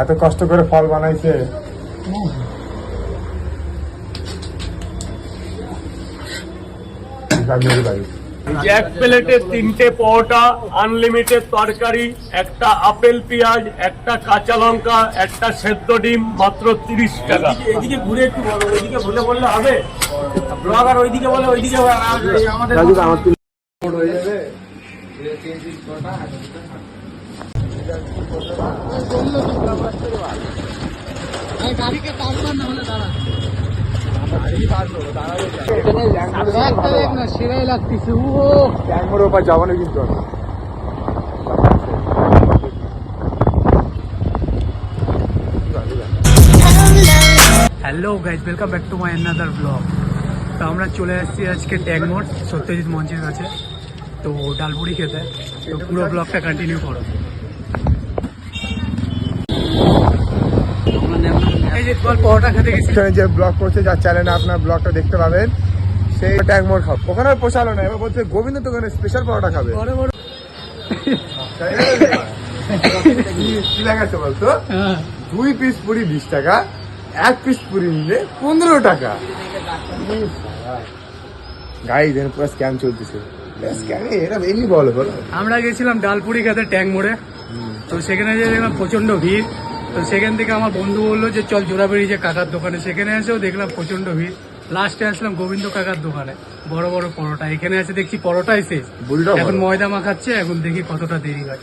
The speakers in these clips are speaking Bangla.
এত কষ্ট করে ফল বানাইছে? এক প্লেটে তিনটে পরোটা আনলিমিটেড তরকারি একটা আপেল পেঁয়াজ একটা কাঁচা লঙ্কা একটা সেদ্ধ ডিম মাত্র তিরিশ টাকা। এদিকে ঘুরে একটু বলো ওইদিকে ঘুরে বললে হবে? ব্লগার ওইদিকে বলে ওইদিকে আমাদের না কিন্তু hello guys welcome back to my another blog তো আমরা চলে এসেছি আজকে ট্যাগমোড় সত্যজিৎ মঞ্চের কাছে। তো ডালপুরি খেতে। তো পুরো ব্লগটা কন্টিনিউ করো। যে পরোটা খেতে গেছি। যে ব্লগ করছে যার চ্যানেলে আপনার ব্লগটা দেখতে পাবেন সেই ট্যাংমোর খাব। ওখানে পোষালো না এবার বলছে গোবিন্দ তো ওখানে স্পেশাল পরোটা খাবে। বড় বড়? কি- দেখাচ্ছে বলতো হ্যাঁ। দুই পিস পুরি বিশ টাকা এক পিস পুরি নিলে পনেরো টাকা। গাই দেন পুরো স্ক্যাম চলতেছে। স্ক্যামে এরা এমনি বলো বলো। আমরা গেছিলাম ডালপুরি খেতে ট্যাং মোড়ে তো সেখানে যে দেখলাম প্রচণ্ড ভিড় তো সেখান থেকে আমার বন্ধু বলল যে চল জোড়াবেড়ি যে কাকার দোকানে। সেখানে এসেও দেখলাম প্রচণ্ড ভিড়। লাস্টে আসলাম গোবিন্দ কাকার দোকানে বড় বড় পরোটা। এখানে এসে দেখছি পরোটাই শেষ। এখন ময়দা মাখাচ্ছে এখন দেখি কতটা দেরি হয়।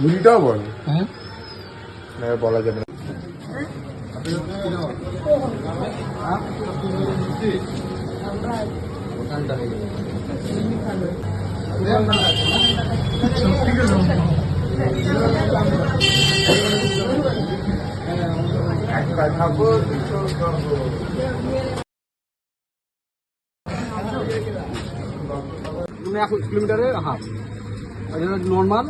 বুড়িটাও বলো? হ্যাঁ? বলা যাবে না। একটা দুটো মানে কিলোমিটারে হাফ আর এটা নর্মাল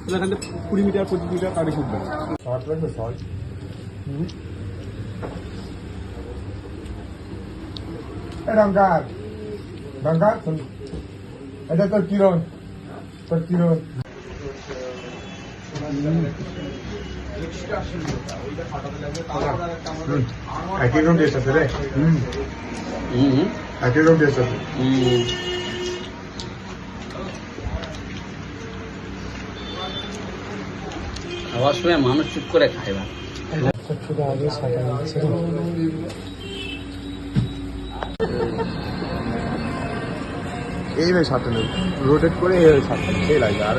তাহলে এখান থেকে কুড়ি মিটার পঁচিশ মিটার তাড়ি ঘুরবে শর্ট লাগবে শর্ট রঙ্গার রঙ্গার এটা তোর কিরণ তোর কিরণ। একই রকম টেস্ট আছে রে। একই রকম টেস্ট আছে খাওয়ার সময় মানুষ চুপ করে খায় না এইভাবে সাথে নেব। রোটেট করে এই সাথে সেই লাগবে। আর